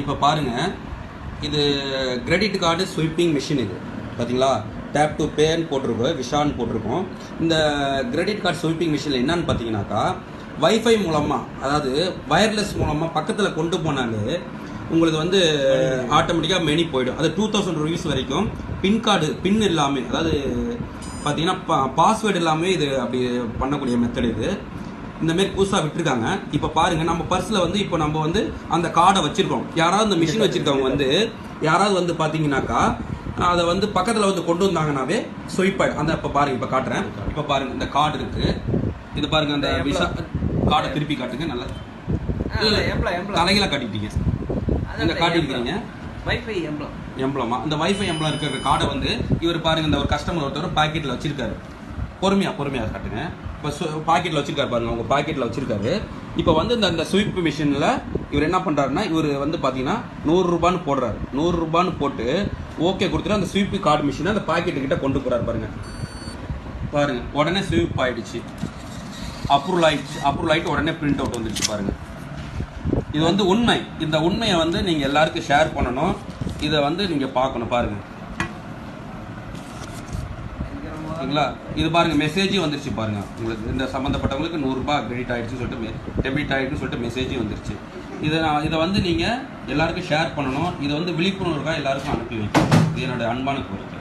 இப்போ பாருங்க. இது கிரெடிட் கார்டு ஸ்விப்பிங் மிஷின் இது. பார்த்தீங்களா டேப் டு பேன்னு போட்டிருக்கோம் விஷான்னு போட்டிருக்கோம். இந்த கிரெடிட் கார்டு ஸ்விப்பிங் மிஷினில் என்னன்னு பார்த்தீங்கன்னாக்கா வைஃபை மூலமாக அதாவது வயர்லெஸ் மூலமாக பக்கத்தில் கொண்டு போனாலே உங்களுக்கு வந்து ஆட்டோமேட்டிக்காக மெனி போயிடும். அது டூ தௌசண்ட் ருபீஸ் வரைக்கும். பின் கார்டு பின் இல்லாமல் அதாவது பார்த்தீங்கன்னா பா பாஸ்வேர்டு இல்லாமல் இது அப்படி பண்ணக்கூடிய மெத்தட் இது. இந்த மாதிரி புதுசாக விட்டுருக்காங்க. இப்போ பாருங்க நம்ம பர்ஸில் வந்து இப்போ நம்ம வந்து அந்த கார்டை வச்சிருக்கோம். யாராவது இந்த மிஷின் வச்சிருக்கவங்க வந்து யாராவது வந்து பார்த்தீங்கன்னாக்கா அதை வந்து பக்கத்தில் வந்து கொண்டு வந்தாங்கனாவே ஸ்வைப் ஆயிடும். அந்த இப்போ பாருங்க இப்போ காட்டுறேன். இப்போ பாருங்க இந்த கார்டு இருக்கு. இது பாருங்க அந்த விசா கார்டை திருப்பி காட்டுங்க நல்லா தலைகீழ காட்டிட்டீங்க. இங்க காட்டியிருக்கீங்க வைஃபை எம்பளம் எம்பளமா இந்த வைஃபை எம்பளம் இருக்கிற கார்டை வந்து இவர் பாருங்க இந்த ஒரு கஸ்டமர் ஒருத்தர் பாக்கெட்டில் வச்சிருக்காரு. பொறுமையா பொறுமையா காட்டுங்க. இப்போ பாக்கெட்டில் வச்சிருக்காரு பாருங்க உங்க பாக்கெட்டில் வச்சிருக்காரு. இப்போ வந்து இந்த அந்த ஸ்வீப் மிஷினில் இவர் என்ன பண்றாருன்னா இவர் வந்து பார்த்தீங்கன்னா நூறுரூபான்னு போடுறாரு. நூறுரூபான்னு போட்டு ஓகே கொடுத்துட்டு அந்த ஸ்வீப் கார்டு மிஷினை அந்த பாக்கெட்டு கிட்ட கொண்டு போறாரு பாருங்க. பாருங்க உடனே ஸ்வீப் ஆயிடுச்சு. அப்ரூவல் ஆயிடுச்சு. அப்ரூவல் ஆயிட்டு உடனே பிரிண்ட் அவுட் வந்துடுச்சு பாருங்க. இது வந்து உண்மை. இந்த உண்மையை வந்து நீங்க எல்லாருக்கும் ஷேர் பண்ணணும். இதை வந்து நீங்க பார்க்கணும் பாருங்க. ஓகேங்களா? இது பாருங்க மெசேஜும் வந்துருச்சு பாருங்க. உங்களுக்கு இந்த சம்மந்தப்பட்டவங்களுக்கு நூறுரூபா கிரெடிட் ஆயிடுச்சுன்னு சொல்லிட்டு டெபிட் ஆகிடுச்சுன்னு சொல்லிட்டு மெசேஜும் வந்துருச்சு. இதை நான் இதை வந்து நீங்கள் எல்லாருக்கும் ஷேர் பண்ணணும். இதை வந்து விழிப்புணர்வுக்காக எல்லாருக்கும் அனுப்பி வைக்கணும். இது என்னோட அன்பான கோரிக்கை.